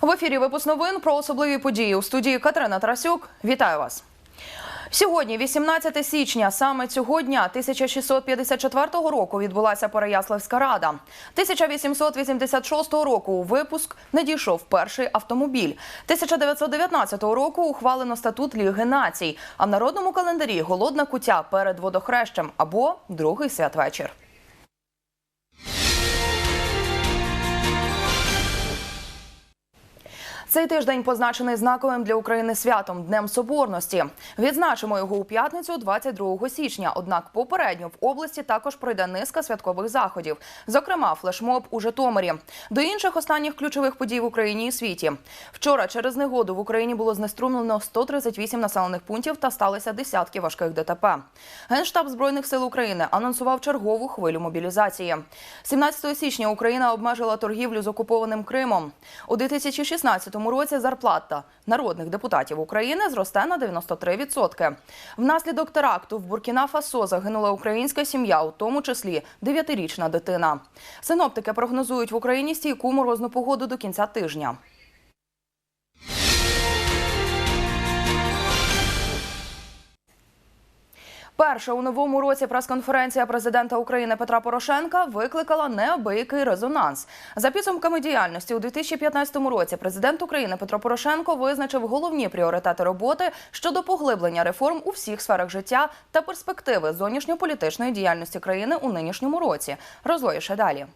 В ефірі випуск новин про особливі події у студії Катерина Тарасюк. Вітаю вас. Сьогодні, 18 січня, саме цього дня 1654 року відбулася Переяславська рада. 1886 року у випуск надійшов перший автомобіль. 1919 року ухвалено статут Ліги націй. А в народному календарі голодна кутя перед водохрещем або другий святвечір. Цей тиждень позначений знаковим для України святом Днем Соборності. Відзначимо його у п'ятницю, 22 січня. Однак попередньо в області також пройде низка святкових заходів, зокрема флешмоб у Житомирі. До інших останніх ключових подій в Україні і світі. Вчора через негоду в Україні було знеструмлено 138 населених пунктів та сталися десятки важких ДТП. Генштаб збройних сил України анонсував чергову хвилю мобілізації. 17 січня Україна обмежила торгівлю з окупованим Кримом. У 2016 році зарплата народних депутатів України зросте на 93%. Внаслідок теракту в Буркіна-Фасо загинула українська сім'я, у тому числі 9-річна дитина. Синоптики прогнозують в Україні стійку морозну погоду до кінця тижня. Перша у новому році прес-конференція президента України Петра Порошенка викликала неабиякий резонанс. За підсумками діяльності у 2015 році президент України Петро Порошенко визначив головні пріоритети роботи щодо поглиблення реформ у всіх сферах життя та перспективи зовнішньополітичної діяльності країни у нинішньому році. Розлоїше далі.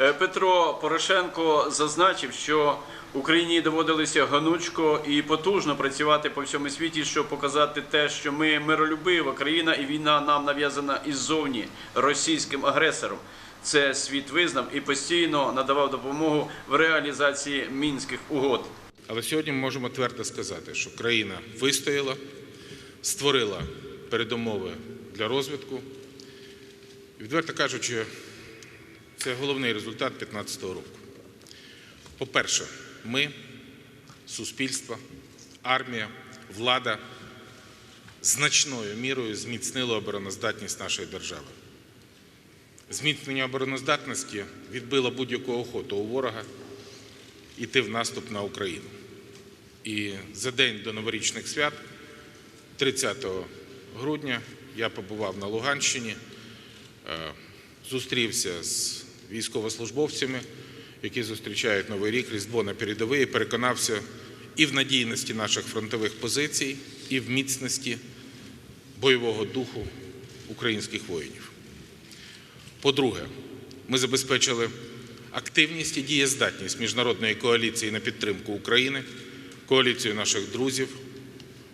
Е, Петро Порошенко зазначив, що Україні доводилося гнучко і потужно працювати по всьому світі, щоб показати те, що ми миролюбива країна і війна нам нав'язана іззовні російським агресором. Це світ визнав і постійно надавав допомогу в реалізації мінських угод. Але сьогодні ми можемо твердо сказати, що країна вистояла, створила передумови для розвитку. Відверто кажучи, це головний результат 2015 року. По-перше, ми, суспільство, армія, влада значною мірою зміцнили обороноздатність нашої держави. Зміцнення обороноздатності відбило будь-яку охоту у ворога йти в наступ на Україну. І за день до новорічних свят, 30 грудня, я побував на Луганщині, е, зустрівся з військовослужбовцями, які зустрічають Новий рік, Різдво на передовій, переконався і в надійності наших фронтових позицій, і в міцності бойового духу українських воїнів. По-друге, ми забезпечили активність і дієздатність міжнародної коаліції на підтримку України, коаліцію наших друзів.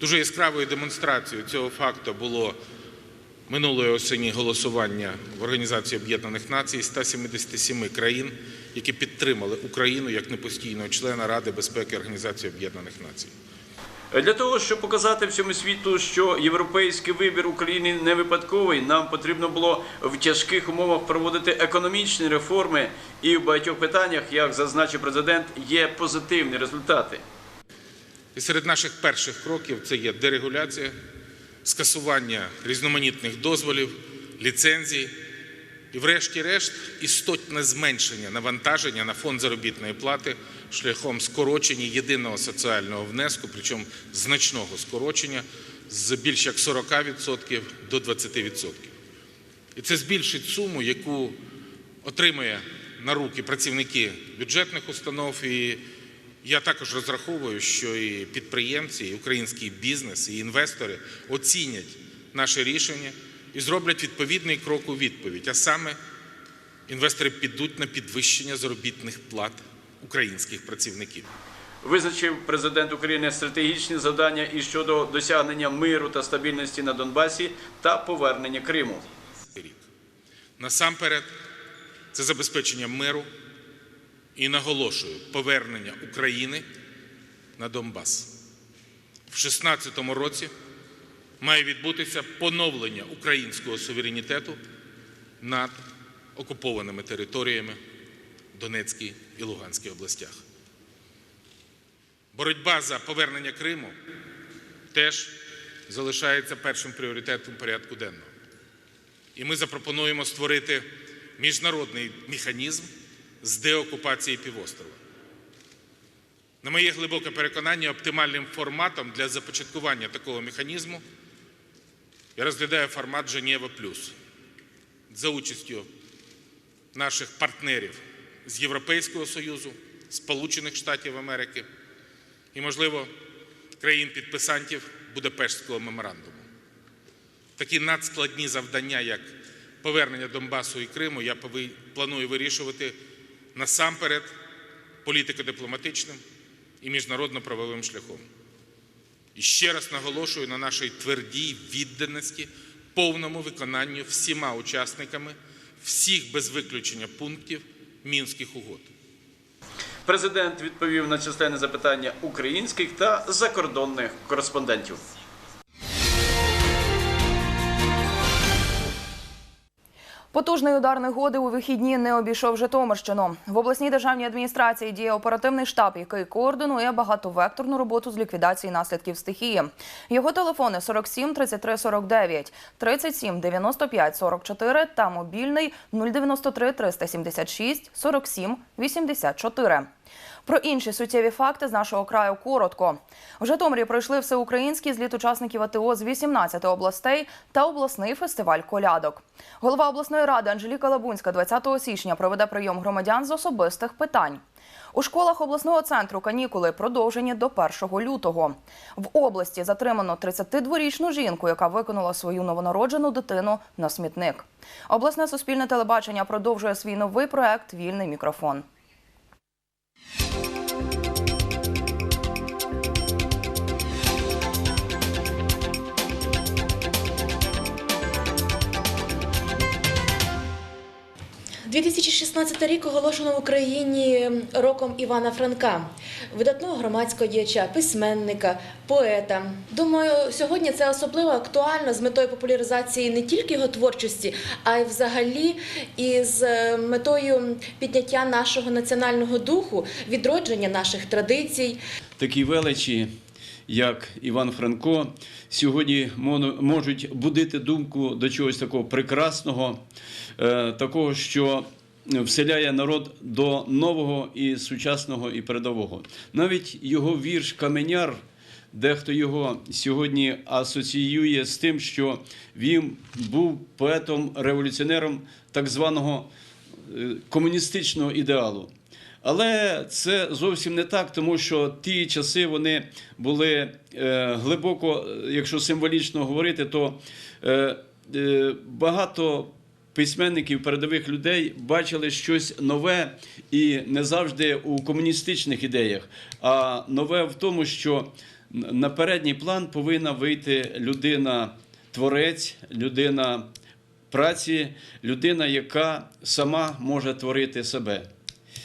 Дуже яскравою демонстрацією цього факту було минулої осені голосування в Організації Об'єднаних Націй 177 країн, які підтримали Україну як непостійного члена Ради безпеки Організації Об'єднаних Націй. Для того, щоб показати всьому світу, що європейський вибір України не випадковий, нам потрібно було в тяжких умовах проводити економічні реформи, і в багатьох питаннях, як зазначив президент, є позитивні результати. І серед наших перших кроків це є дерегуляція, скасування різноманітних дозволів, ліцензій і, врешті-решт, істотне зменшення навантаження на фонд заробітної плати шляхом скорочення єдиного соціального внеску, причому значного скорочення з більш як 40% до 20%. І це збільшить суму, яку отримує на руки працівники бюджетних установ. І я також розраховую, що і підприємці, і український бізнес, і інвестори оцінять наше рішення і зроблять відповідний крок у відповідь. А саме інвестори підуть на підвищення заробітних плат українських працівників. Визначив президент України стратегічні завдання і щодо досягнення миру та стабільності на Донбасі та повернення Криму. Насамперед, це забезпечення миру і наголошую повернення України на Донбас. В 2016 році має відбутися поновлення українського суверенітету над окупованими територіями Донецькій і Луганській областях. Боротьба за повернення Криму теж залишається першим пріоритетом порядку денного. І ми запропонуємо створити міжнародний механізм з деокупації півострова. На моє глибоке переконання, оптимальним форматом для започаткування такого механізму я розглядаю формат Женєва Плюс за участю наших партнерів з Європейського Союзу, Сполучених Штатів Америки і, можливо, країн-підписантів Будапештського меморандуму. Такі надскладні завдання, як повернення Донбасу і Криму, я планую вирішувати насамперед політико-дипломатичним і міжнародно-правовим шляхом. І ще раз наголошую на нашій твердій відданості повному виконанню всіма учасниками всіх без виключення пунктів мінських угод. Президент відповів на численне запитання українських та закордонних кореспондентів. Потужний удар негоди у вихідні не обійшов Житомирщину. В обласній державній адміністрації діє оперативний штаб, який координує багатовекторну роботу з ліквідації наслідків стихії. Його телефони 47 33 49, 37 95 44 та мобільний 093 376 47 84. Про інші суттєві факти з нашого краю коротко. В Житомирі пройшли всеукраїнський зліт учасників АТО з 18 областей та обласний фестиваль колядок. Голова обласної ради Анжеліка Лабунська 20 січня проведе прийом громадян з особистих питань. У школах обласного центру канікули продовжені до 1 лютого. В області затримано 32-річну жінку, яка викинула свою новонароджену дитину на смітник. Обласне суспільне телебачення продовжує свій новий проект Вільний мікрофон. – Thank you 2016 рік оголошено в Україні роком Івана Франка, видатного громадського діяча, письменника, поета. Думаю, сьогодні це особливо актуально з метою популяризації не тільки його творчості, а й взагалі із е, метою підняття нашого національного духу, відродження наших традицій. Такі величі, як Іван Франко, сьогодні можуть будити думку до чогось такого прекрасного, е, такого, що вселяє народ до нового і сучасного і передового. Навіть його вірш Каменяр. Дехто його сьогодні асоціює з тим, що він був поетом-революціонером так званого е, комуністичного ідеалу. Але це зовсім не так, тому що ті часи вони були е, глибоко, е, якщо символічно говорити, то е, багато письменників, передових людей бачили щось нове і не завжди у комуністичних ідеях, а нове в тому, що на передній план повинна вийти людина. Творець, людина праці, людина, яка сама може творити себе.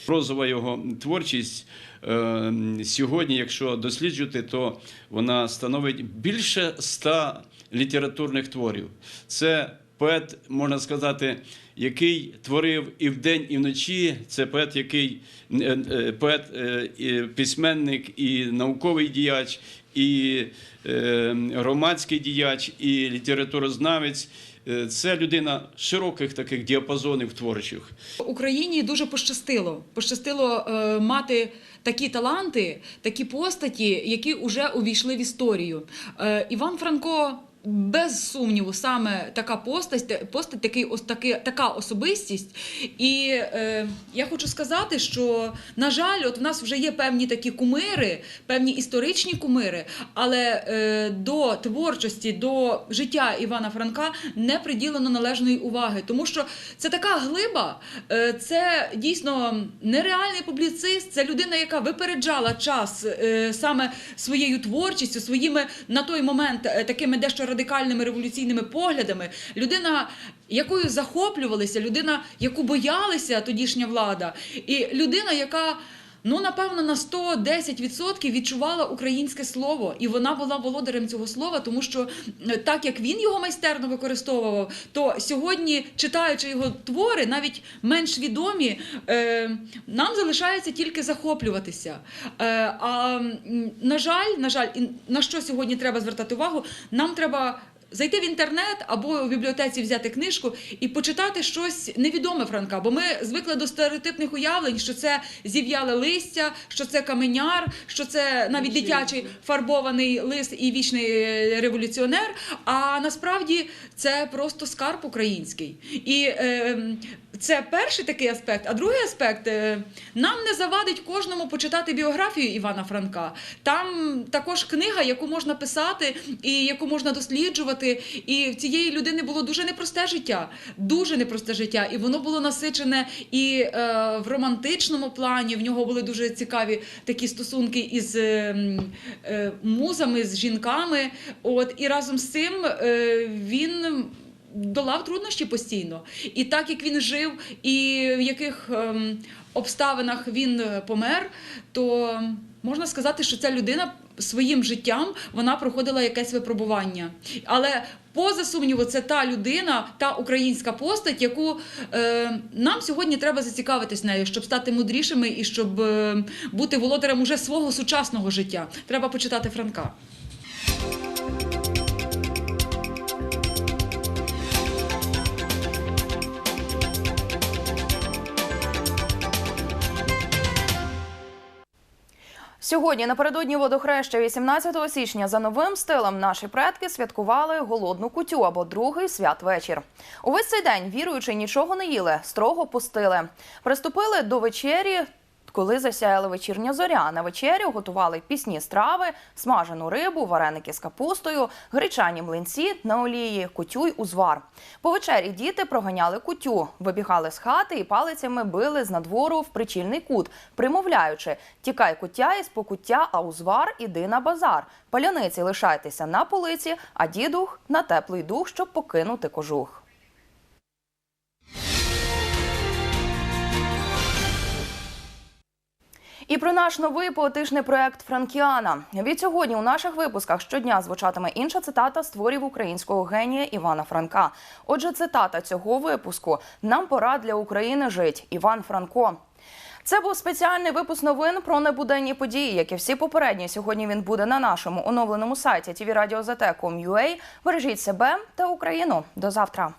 Прозова його творчість е, сьогодні, якщо досліджувати, то вона становить більше ста літературних творів. Це поет, можна сказати, який творив і вдень, і вночі. Це поет, який е, е, поет, і письменник, і науковий діяч, і громадський діяч, і літературознавець. Е, Це людина широких таких діапазонів творчих. Україні дуже пощастило. Пощастило е, мати такі таланти, такі постаті, які вже увійшли в історію. Е, Іван Франко. Без сумніву, саме така постать, постать такий, ос, таки, така особистість. І е, я хочу сказати, що, на жаль, от в нас вже є певні такі кумири, певні історичні кумири, але е, до творчості, до життя Івана Франка не приділено належної уваги, тому що це така глиба, е, це дійсно нереальний публіцист, це людина, яка випереджала час е, саме своєю творчістю, своїми на той момент е, такими дещо радикальними революційними поглядами. Людина, якою захоплювалися, людина, яку боялися тодішня влада, і людина, яка. Ну, напевно, на 110% відчувала українське слово, і вона була володарем цього слова, тому що е, так як він його майстерно використовував, то сьогодні, читаючи його твори, навіть менш відомі, е, нам залишається тільки захоплюватися. Е, а на жаль, на жаль, на що сьогодні треба звертати увагу? Нам треба зайти в інтернет або в бібліотеці взяти книжку і почитати щось невідоме Франка. Бо ми звикли до стереотипних уявлень, що це зів'яле листя, що це каменяр, що це навіть дитячий фарбований лист і вічний е, революціонер. А насправді це просто скарб український. І е, це перший такий аспект. А другий аспект е, нам не завадить кожному почитати біографію Івана Франка. Там також книга, яку можна писати і яку можна досліджувати. І в цієї людини було дуже непросте життя, дуже непросте життя. І воно було насичене і е, в романтичному плані. В нього були дуже цікаві такі стосунки із е, е, музами, з жінками. От і разом з цим е, він. Долав труднощі постійно, і так як він жив, і в яких ем, обставинах він е, помер, то можна сказати, що ця людина своїм життям вона проходила якесь випробування. Але поза сумніву, це та людина, та українська постать, яку е, нам сьогодні треба зацікавитись нею, щоб стати мудрішими і щоб е, бути володарем уже свого сучасного життя. Треба почитати Франка. Сьогодні напередодні водохреща 18 січня за новим стилем наші предки святкували голодну кутю або другий святвечір. Увесь цей день віруючи нічого не їли, строго пустили. Приступили до вечері. Коли засяяла вечірня зоря, на вечерю готували пісні страви, смажену рибу, вареники з капустою, гречані млинці на олії, кутю й узвар. По вечері діти проганяли кутю, вибігали з хати і палицями били з надвору в причільний кут, примовляючи: тікай куття із покуття, а узвар іди на базар. Паляниці лишайтеся на полиці, а дідух на теплий дух, щоб покинути кожух. І про наш новий поетичний проект Франкіана. Від сьогодні у наших випусках щодня звучатиме інша цитата з творів українського генія Івана Франка. Отже, цитата цього випуску: Нам пора для України жить. Іван Франко. Це був спеціальний випуск новин про небуденні події, як і всі попередні. Сьогодні він буде на нашому оновленому сайті tvradio.zt.com.ua. Бережіть себе та Україну. До завтра.